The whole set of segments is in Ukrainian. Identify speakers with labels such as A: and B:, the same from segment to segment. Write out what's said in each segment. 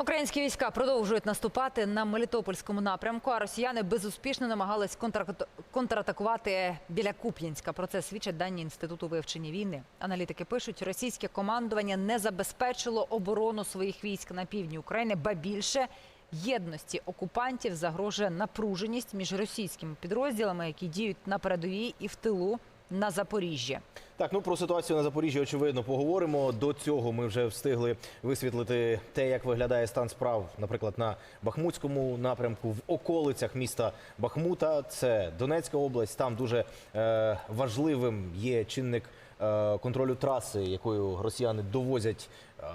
A: Українські війська продовжують наступати на Мелітопольському напрямку, а росіяни безуспішно намагались контра- контратакувати біля Куп'янська. Про це свідчать дані інституту вивчення війни. Аналітики пишуть, російське командування не забезпечило оборону своїх військ на півдні України, ба більше єдності окупантів загрожує напруженість між російськими підрозділами, які діють на передовій і в тилу на Запоріжжі.
B: Так, ну про ситуацію на Запоріжжі очевидно поговоримо. До цього ми вже встигли висвітлити те, як виглядає стан справ, наприклад, на Бахмутському напрямку, в околицях міста Бахмута. Це Донецька область. Там дуже е, важливим є чинник контролю траси, якою росіяни довозять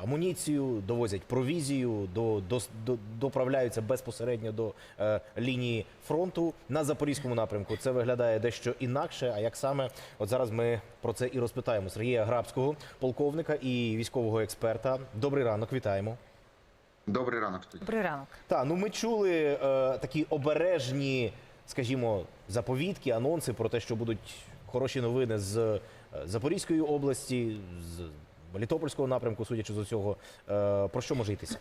B: амуніцію, довозять провізію, до, до, до, доправляються безпосередньо до е, лінії фронту на запорізькому напрямку. Це виглядає дещо інакше. А як саме, от зараз ми про це і розпитаємо Сергія Грабського, полковника і військового експерта. Добрий ранок, вітаємо.
C: Добрий ранок.
A: Добрий ранок.
B: Так, ну ми чули е, такі обережні, скажімо, заповідки, анонси про те, що будуть хороші новини з е, Запорізької області, з Мелітопольського напрямку, судячи з усього. Е, про що може йтися?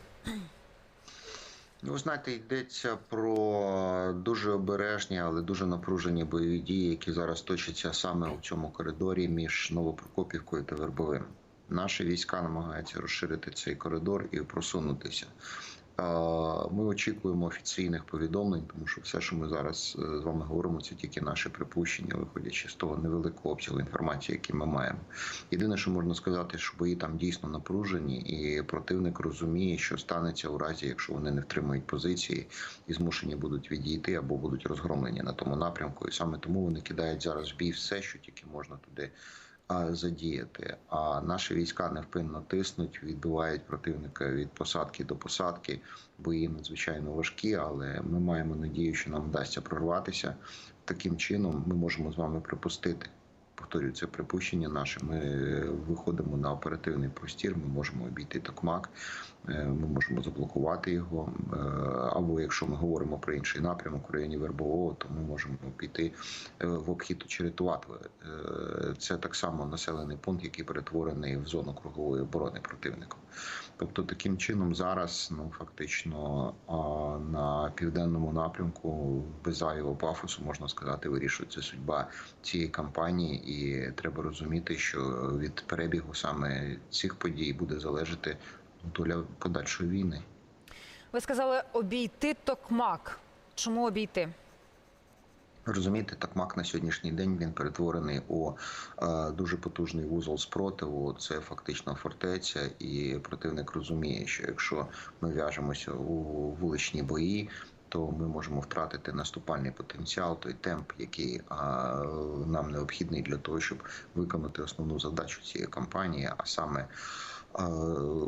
C: Ну, знаєте, йдеться про дуже обережні, але дуже напружені бойові дії, які зараз точаться саме у цьому коридорі між Новопрокопівкою та Вербовим. Наші війська намагаються розширити цей коридор і просунутися. Ми очікуємо офіційних повідомлень, тому що все, що ми зараз е, з вами говоримо, це тільки наші припущення, виходячи з того невеликого обсягу інформації, який ми маємо. Єдине, що можна сказати, що бої там дійсно напружені, і противник розуміє, що станеться у разі, якщо вони не втримують позиції і змушені будуть відійти або будуть розгромлені на тому напрямку. І саме тому вони кидають зараз в бій все, що тільки можна туди задіяти. А наші війська невпинно тиснуть, відбивають противника від посадки до посадки. Бої надзвичайно важкі, але ми маємо надію, що нам вдасться прорватися. Таким чином ми можемо з вами припустити. Повторюю, це припущення наше. Ми е, виходимо на оперативний простір. Ми можемо обійти токмак, е, ми можемо заблокувати його. е, Або якщо ми говоримо про інший напрямок в районі Вербового, то ми можемо піти е, в обхід Черетуватви. Е, Це так само населений пункт, який перетворений в зону кругової оборони противником. Тобто, таким чином зараз ну фактично на південному напрямку без зайвого пафосу можна сказати, вирішується судьба цієї кампанії, і треба розуміти, що від перебігу саме цих подій буде залежати доля подальшої війни.
A: Ви сказали обійти токмак. Чому обійти?
C: Розумієте, Токмак на сьогоднішній день він перетворений у е, дуже потужний вузол спротиву. Це фактично фортеця, і противник розуміє, що якщо ми в'яжемося у вуличні бої. То ми можемо втратити наступальний потенціал, той темп, який а, нам необхідний для того, щоб виконати основну задачу цієї кампанії, а саме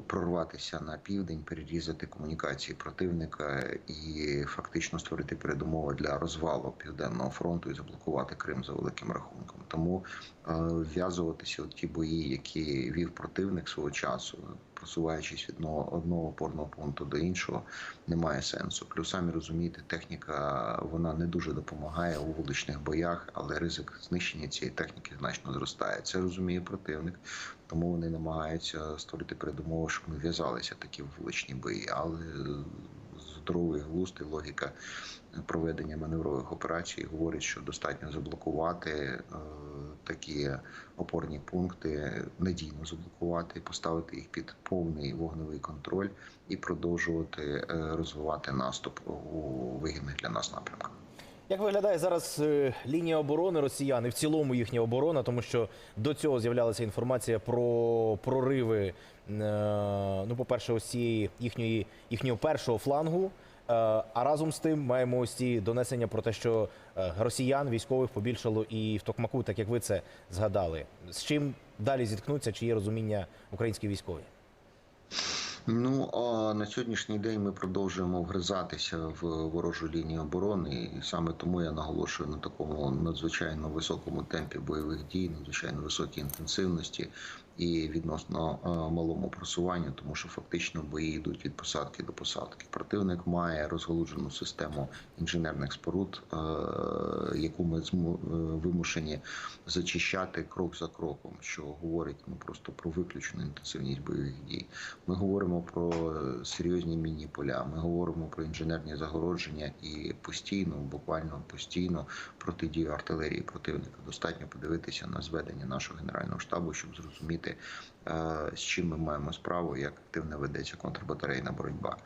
C: прорватися на південь, перерізати комунікації противника і фактично створити передумови для розвалу південного фронту і заблокувати Крим за великим рахунком. Тому в'язуватися вв'язуватися у ті бої, які вів противник свого часу, просуваючись від одного, опорного пункту до іншого, немає сенсу. Плюс самі розумієте, техніка вона не дуже допомагає у вуличних боях, але ризик знищення цієї техніки значно зростає. Це розуміє противник, тому вони намагаються створити передумови, щоб ми в'язалися такі вуличні бої, але здоровий глузд і логіка проведення маневрових операцій говорить, що достатньо заблокувати е, такі опорні пункти, надійно заблокувати, поставити їх під повний вогневий контроль і продовжувати е, розвивати наступ у вигідних для нас напрямках.
B: Як виглядає зараз е, лінія оборони росіян і в цілому їхня оборона, тому що до цього з'являлася інформація про прориви, е, ну, по-перше, ось їхньої, їхнього першого флангу. Е, А разом з тим маємо ось ці донесення про те, що росіян військових побільшало і в Токмаку, так як ви це згадали. З чим далі зіткнуться, чи є розуміння українські військові?
C: Ну а на сьогоднішній день ми продовжуємо вгризатися в ворожу лінію оборони, і саме тому я наголошую на такому надзвичайно високому темпі бойових дій, надзвичайно високій інтенсивності. І відносно е, малому просуванню, тому що фактично бої йдуть від посадки до посадки. Противник має розголуджену систему інженерних споруд, е, яку ми е, вимушені зачищати крок за кроком, що говорить ну просто про виключену інтенсивність бойових дій. Ми говоримо про серйозні мінні поля. Ми говоримо про інженерні загородження і постійно, буквально постійно протидію артилерії противника. Достатньо подивитися на зведення нашого генерального штабу, щоб зрозуміти, е, з чим ми маємо справу, як активно ведеться контрбатарейна боротьба.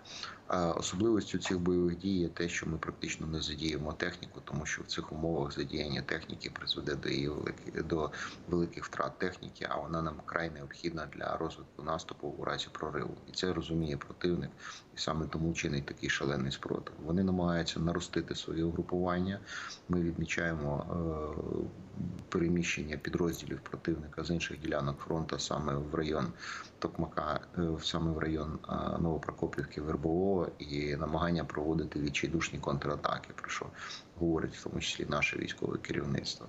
C: Особливістю цих бойових дій є те, що ми практично не задіємо техніку, тому що в цих умовах задіяння техніки призведе до її великих до великих втрат техніки, а вона нам край необхідна для розвитку наступу у разі прориву. І це розуміє противник, і саме тому чинить такий шалений спротив. Вони намагаються наростити своє угрупування. Ми відмічаємо е, переміщення підрозділів противника з інших ділянок фронту саме в район Токмака, саме в район е, Новопрокопівки, Вербового і намагання проводити відчайдушні контратаки, про що говорить в тому числі наше військове керівництво.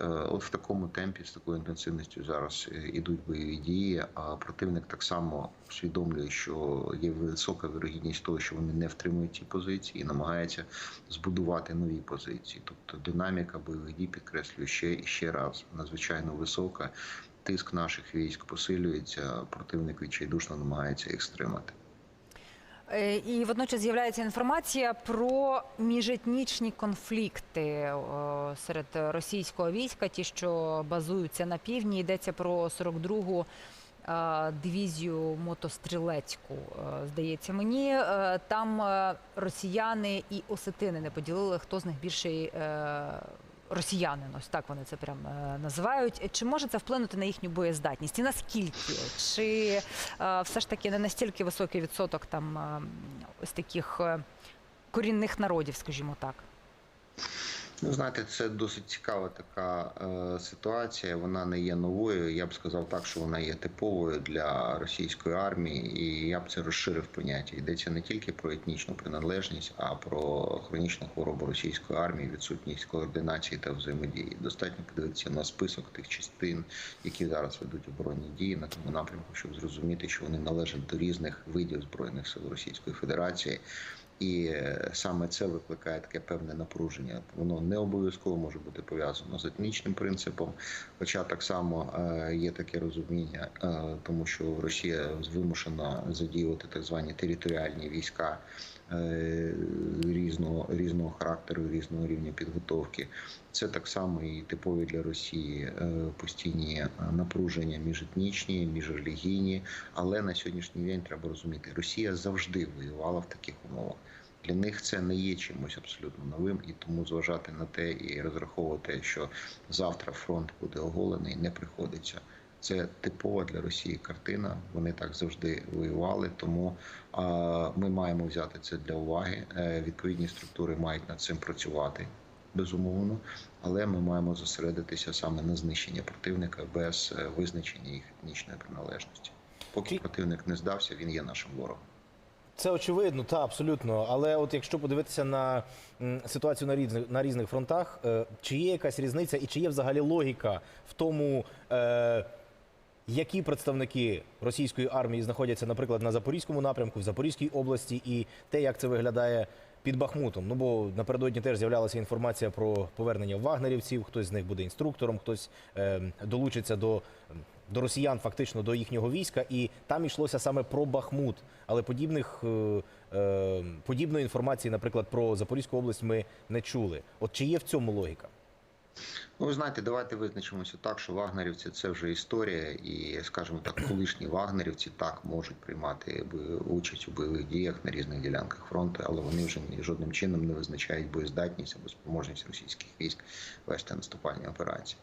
C: Е, От в такому темпі, з такою інтенсивністю зараз е, ідуть бойові дії. А противник так само усвідомлює, що є висока вірогідність того, що вони не втримують ці позиції, і намагається збудувати нові позиції. Тобто динаміка бойових дій підкреслюю ще і ще раз надзвичайно висока. Тиск наших військ посилюється. Противник відчайдушно намагається їх стримати.
A: Е, І водночас з'являється інформація про міжетнічні конфлікти серед російського війська, ті, що базуються на півдні. Йдеться про 42-гу е, дивізію мотострілецьку. е, Здається мені, Е, там е, росіяни і осетини не поділили, хто з них більший е, росіянин. Ось так вони це прям е, називають. Чи може це вплинути на їхню боєздатність? І наскільки? Чи е, все ж таки не настільки високий відсоток там е, ось таких е, корінних народів, скажімо так?
C: Ну, знаєте, це досить цікава така е, ситуація. Вона не є новою. Я б сказав так, що вона є типовою для російської армії, і я б це розширив поняття. Йдеться не тільки про етнічну приналежність, а про хронічну хворобу російської армії, відсутність координації та взаємодії. Достатньо подивитися на список тих частин, які зараз ведуть оборонні дії на тому напрямку, щоб зрозуміти, що вони належать до різних видів збройних сил Російської Федерації. І е, саме це викликає таке певне напруження. Воно не обов'язково може бути пов'язано з етнічним принципом, хоча так само е, є таке розуміння, е, тому що Росія вимушена задіювати так звані територіальні війська різного різного характеру, різного рівня підготовки. Це так само і типові для Росії е, постійні е, напруження міжетнічні, міжрелігійні. Але на сьогоднішній день треба розуміти, Росія завжди воювала в таких умовах. Для них це не є чимось абсолютно новим, і тому зважати на те і розраховувати, що завтра фронт буде оголений, не приходиться. Це типова для Росії картина. Вони так завжди воювали. Тому ми маємо взяти це для уваги. Е, Відповідні структури мають над цим працювати безумовно, але ми маємо зосередитися саме на знищенні противника без е, визначення їх етнічної приналежності. Поки противник не здався, він є нашим ворогом.
B: Це очевидно, та абсолютно. Але от якщо подивитися на ситуацію на різних на різних фронтах, е, чи є якась різниця, і чи є взагалі логіка в тому, е, які представники російської армії знаходяться, наприклад, на Запорізькому напрямку, в Запорізькій області, і те, як це виглядає під Бахмутом? Ну бо напередодні теж з'являлася інформація про повернення вагнерівців. Хтось з них буде інструктором, хтось е, долучиться до до росіян, фактично до їхнього війська, і там йшлося саме про Бахмут. Але подібних е, е, подібної інформації, наприклад, про Запорізьку область, ми не чули. От чи є в цьому логіка?
C: Ну, ви знаєте, давайте визначимося так, що вагнерівці це вже історія, і, скажімо так, колишні вагнерівці так можуть приймати участь у бойових діях на різних ділянках фронту, але вони вже жодним чином не визначають боєздатність або спроможність російських військ вести наступальні операції.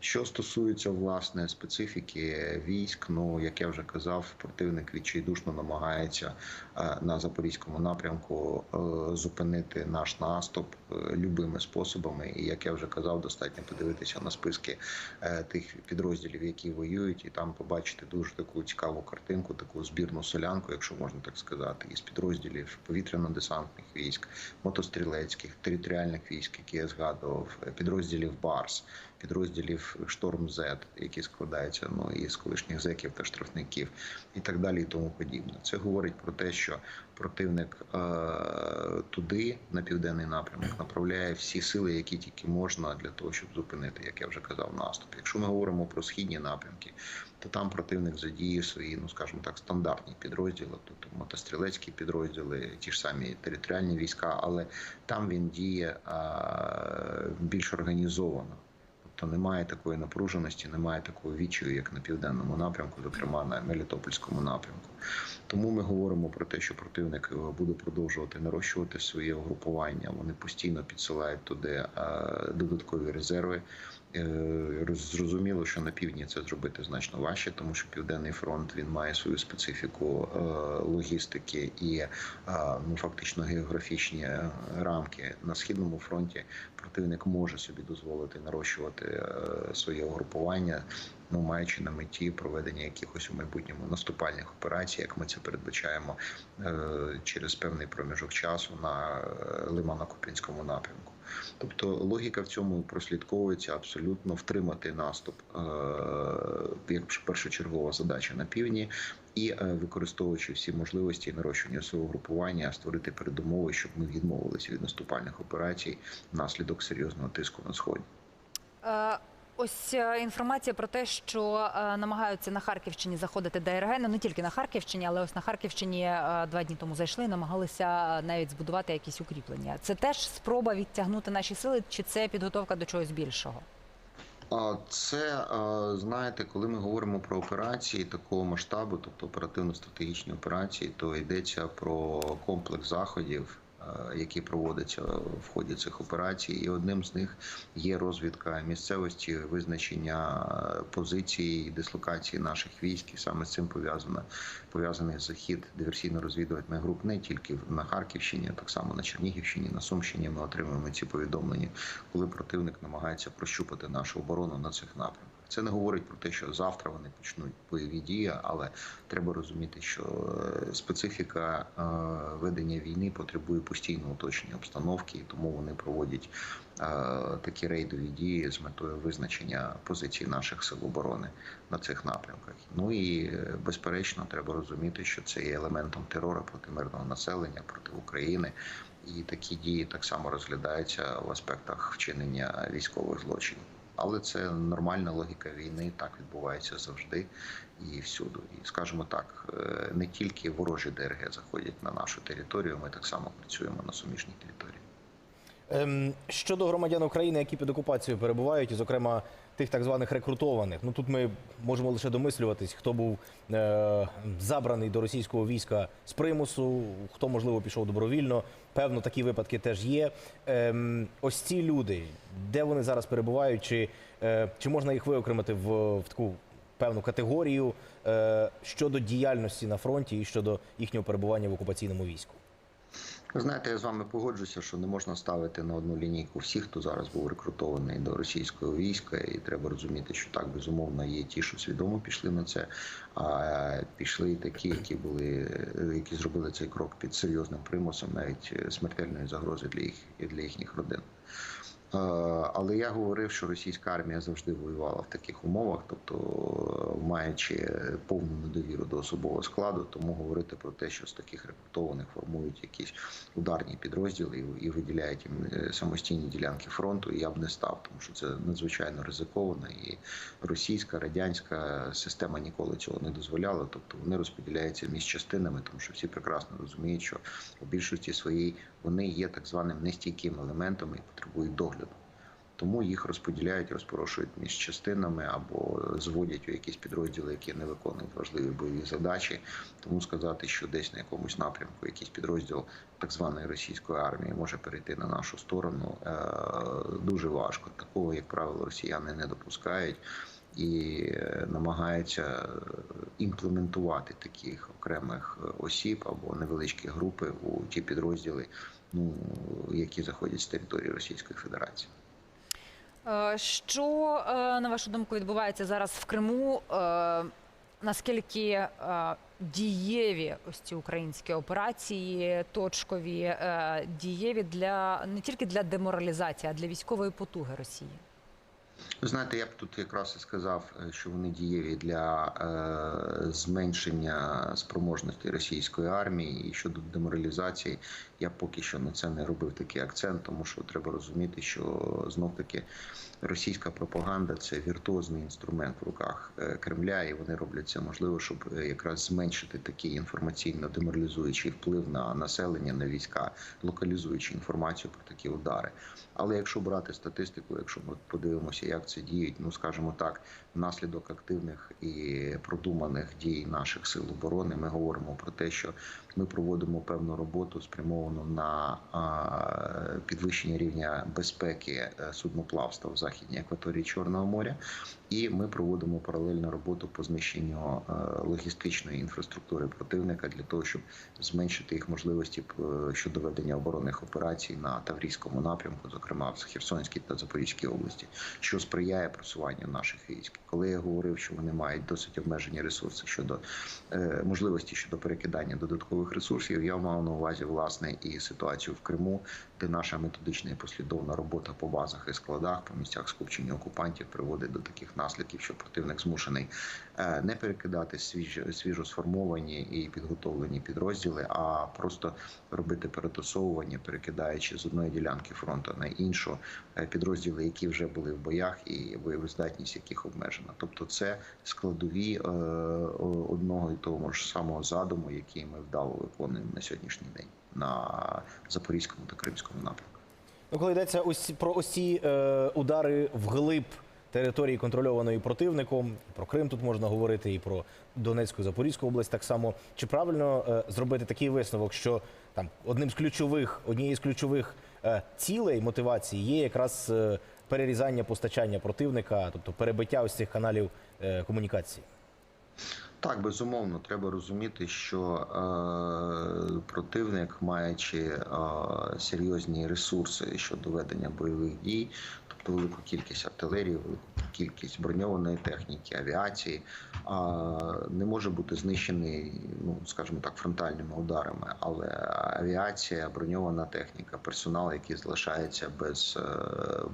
C: Що стосується власне специфіки військ, ну як я вже казав, противник відчайдушно намагається е, на запорізькому напрямку е, зупинити наш наступ е, любими способами. І як я вже казав, достатньо подивитися на списки тих підрозділів, які воюють, і там побачити дуже таку цікаву картинку, таку збірну солянку, якщо можна так сказати, із підрозділів повітряно-десантних військ, мотострілецьких, територіальних військ, які я згадував, підрозділів БАРС, підрозділів Шторм З, які складаються ну із колишніх зеків та штрафників, і так далі, і тому подібне. Це говорить про те, що противник е, туди, на південний напрямок, направляє всі сили, які тільки можна для того, щоб зупинити, як я вже казав, наступ. Якщо ми говоримо про східні напрямки, то там противник задіє свої, ну скажімо так, стандартні підрозділи, тобто мотострілецькі підрозділи, ті ж самі територіальні війська, але там він діє е, більш організовано. Тобто немає такої напруженості, немає такого відчаю, як на південному напрямку, зокрема на Мелітопольському напрямку. Тому ми говоримо про те, що противник е, буде продовжувати нарощувати своє угрупування. Вони постійно підсилають туди е, додаткові резерви. Е, Зрозуміло, що на півдні це зробити значно важче, тому що південний фронт він має свою специфіку е, логістики і е, ну фактично географічні рамки. На східному фронті противник може собі дозволити нарощувати своє угрупування, ну маючи на меті проведення якихось у майбутньому наступальних операцій, як ми це передбачаємо через певний проміжок часу на Лимано-Купінському напрямку. Тобто логіка в цьому прослідковується абсолютно втримати наступ е, як першочергова задача на півдні, і е, використовуючи всі можливості нарощування свого групування, створити передумови, щоб ми відмовилися від наступальних операцій внаслідок серйозного тиску на сході.
A: Ось е, інформація про те, що е, намагаються на Харківщині заходити ДРГ, ну не тільки на Харківщині, але ось на Харківщині е, два дні тому зайшли, намагалися навіть збудувати якісь укріплення. Це теж спроба відтягнути наші сили, чи це підготовка до чогось більшого?
C: Це знаєте, коли ми говоримо про операції такого масштабу, тобто оперативно-стратегічні операції, то йдеться про комплекс заходів, які проводяться в ході цих операцій, і одним з них є розвідка місцевості, визначення е, позиції і дислокації наших військ. І саме з цим пов'язано пов'язаний захід диверсійно-розвідувальних груп не тільки на Харківщині, а так само на Чернігівщині, на Сумщині. Ми отримуємо ці повідомлення, коли противник намагається прощупати нашу оборону на цих напрямках. Це не говорить про те, що завтра вони почнуть бойові дії, але треба розуміти, що е, специфіка е, ведення війни потребує постійного уточнення обстановки, і тому вони проводять е, такі рейдові дії з метою визначення позицій наших сил оборони на цих напрямках. Ну і безперечно, треба розуміти, що це є елементом терору проти мирного населення, проти України. І такі дії так само розглядаються в аспектах вчинення військових злочинів. Але це нормальна логіка війни, так відбувається завжди і всюди. І скажімо так, е, не тільки ворожі ДРГ заходять на нашу територію, ми так само працюємо на суміжній території.
B: Ем, щодо громадян України, які під окупацією перебувають, і, зокрема, тих так званих рекрутованих. Ну тут ми можемо лише домислюватись, хто був е, забраний до російського війська з примусу, хто можливо пішов добровільно. Певно, такі випадки теж є. Ем, ось ці люди, де вони зараз перебувають, чи, е, чи можна їх виокремити в, в таку певну категорію е, щодо діяльності на фронті і щодо їхнього перебування в окупаційному війську?
C: Знаєте, я з вами погоджуся, що не можна ставити на одну лінійку всіх, хто зараз був рекрутований до російського війська, і треба розуміти, що так безумовно є ті, що свідомо пішли на це. А пішли і такі, які були, які зробили цей крок під серйозним примусом, навіть смертельної загрози для їх і для їхніх родин. Е, Але я говорив, що російська армія завжди воювала в таких умовах, тобто е, маючи повну недовіру до особового складу, тому говорити про те, що з таких рекрутованих формують якісь ударні підрозділи і- виділяють їм е, самостійні ділянки фронту, я б не став, тому що це надзвичайно ризиковано, і російська радянська система ніколи цього не дозволяла. Тобто вони розподіляються між частинами, тому що всі прекрасно розуміють, що у більшості своїй вони є так званим нестійким елементом і потребують догляду. Тому їх розподіляють, розпорошують між частинами або зводять у якісь підрозділи, які не виконують важливі бойові задачі. Тому сказати, що десь на якомусь напрямку якийсь підрозділ так званої російської армії може перейти на нашу сторону е, дуже важко. Такого, як правило, росіяни не допускають. І е, намагаються імплементувати таких окремих е, осіб або невеличкі групи у ті підрозділи, ну які заходять з території Російської Федерації.
A: Е, Що, е, на вашу думку, відбувається зараз в Криму? Е, Наскільки дієві ось ці українські операції, точкові, дієві для не тільки для деморалізації, а для військової потуги Росії?
C: Ви знаєте, я б тут якраз і сказав, е, що вони дієві для е, зменшення спроможності російської армії і щодо деморалізації. Я поки що на це не робив такий акцент, тому що треба розуміти, що знов таки російська пропаганда це віртуозний інструмент в руках е, Кремля, і вони роблять це можливо, щоб е, якраз зменшити такий інформаційно деморалізуючий вплив на населення, на війська, локалізуючи інформацію про такі удари. Але якщо брати статистику, якщо ми подивимося, як це діють, ну скажімо так, внаслідок активних і продуманих дій наших сил оборони, ми говоримо про те, що ми проводимо певну роботу спрямовану на підвищення рівня безпеки е, судноплавства в західній акваторії Чорного моря, і ми проводимо паралельну роботу по знищенню е, логістичної інфраструктури противника для того, щоб зменшити їх можливості е, щодо ведення оборонних операцій на Таврійському напрямку, зокрема в Херсонській та Запорізькій області, що сприяє просуванню наших військ. Коли я говорив, що вони мають досить обмежені ресурси щодо е, можливості щодо перекидання додаткових ресурсів, я мав на увазі власне і ситуацію в Криму, наша методична і послідовна робота по базах і складах, по місцях скупчення окупантів приводить до таких наслідків, що противник змушений е, не перекидати свіжо, свіжо сформовані і підготовлені підрозділи, а просто робити перетасовування, перекидаючи з одної ділянки фронту на іншу е, підрозділи, які вже були в боях, і боєздатність яких обмежена. Тобто, це складові е, одного і того ж самого задуму, який ми вдало виконуємо на сьогоднішній день на запорізькому та кримському напрямку.
B: Ну, коли йдеться ось про ось е, удари вглиб території, контрольованої противником, про Крим тут можна говорити, і про Донецьку, Запорізьку область так само. Чи правильно е, зробити такий висновок, що там одним з ключових, однією з ключових е, цілей мотивації є якраз е, перерізання постачання противника, тобто перебиття ось цих каналів е, комунікації?
C: Так, безумовно, треба розуміти, що е, противник, маючи е, серйозні ресурси щодо ведення бойових дій, тобто велику кількість артилерії, велику кількість броньованої техніки, авіації, е, не може бути знищений, ну скажімо так, фронтальними ударами. Але авіація, броньована техніка, персонал, який залишається без е,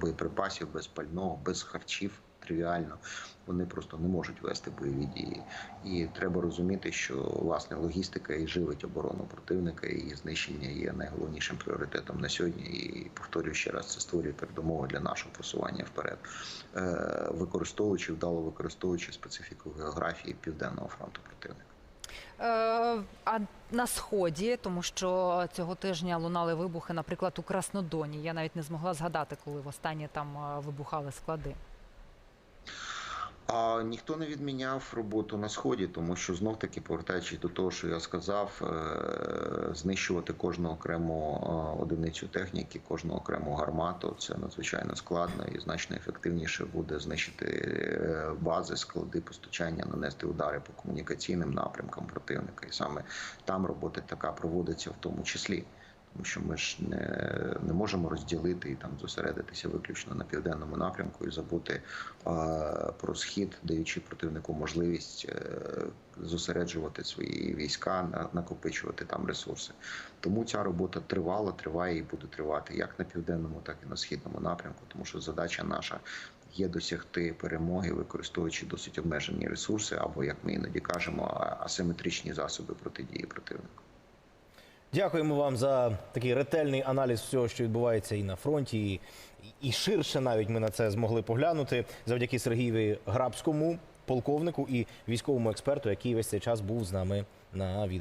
C: боєприпасів, без пального, без харчів. Тривіально вони просто не можуть вести бойові дії, і треба розуміти, що власне логістика і живить оборону противника, і її знищення є найголовнішим пріоритетом на сьогодні. І повторюю ще раз, це створює передумови для нашого просування вперед, Е, використовуючи вдало використовуючи специфіку географії південного фронту противника.
A: Е, А на сході, тому що цього тижня лунали вибухи, наприклад, у Краснодоні. Я навіть не змогла згадати, коли востаннє там е, вибухали склади.
C: А ніхто не відміняв роботу на сході, тому що знов таки повертаючись до того, що я сказав, е, знищувати кожну окрему е, одиницю техніки, кожну окрему гармату це надзвичайно складно і значно ефективніше буде знищити е, бази, склади постачання, нанести удари по комунікаційним напрямкам противника. І саме там робота така проводиться в тому числі. Тому що ми ж не, не можемо розділити і там зосередитися виключно на південному напрямку і забути е, про схід, даючи противнику можливість е, зосереджувати свої війська, на- накопичувати там ресурси. Тому ця робота тривала, триває і буде тривати як на південному, так і на східному напрямку, тому що задача наша. Є досягти перемоги, використовуючи досить обмежені ресурси, або як ми іноді кажемо, асиметричні засоби протидії противнику.
B: Дякуємо вам за такий ретельний аналіз всього, що відбувається і на фронті, і, і ширше навіть ми на це змогли поглянути завдяки Сергієві Грабському, полковнику і військовому експерту, який весь цей час був з нами на відео.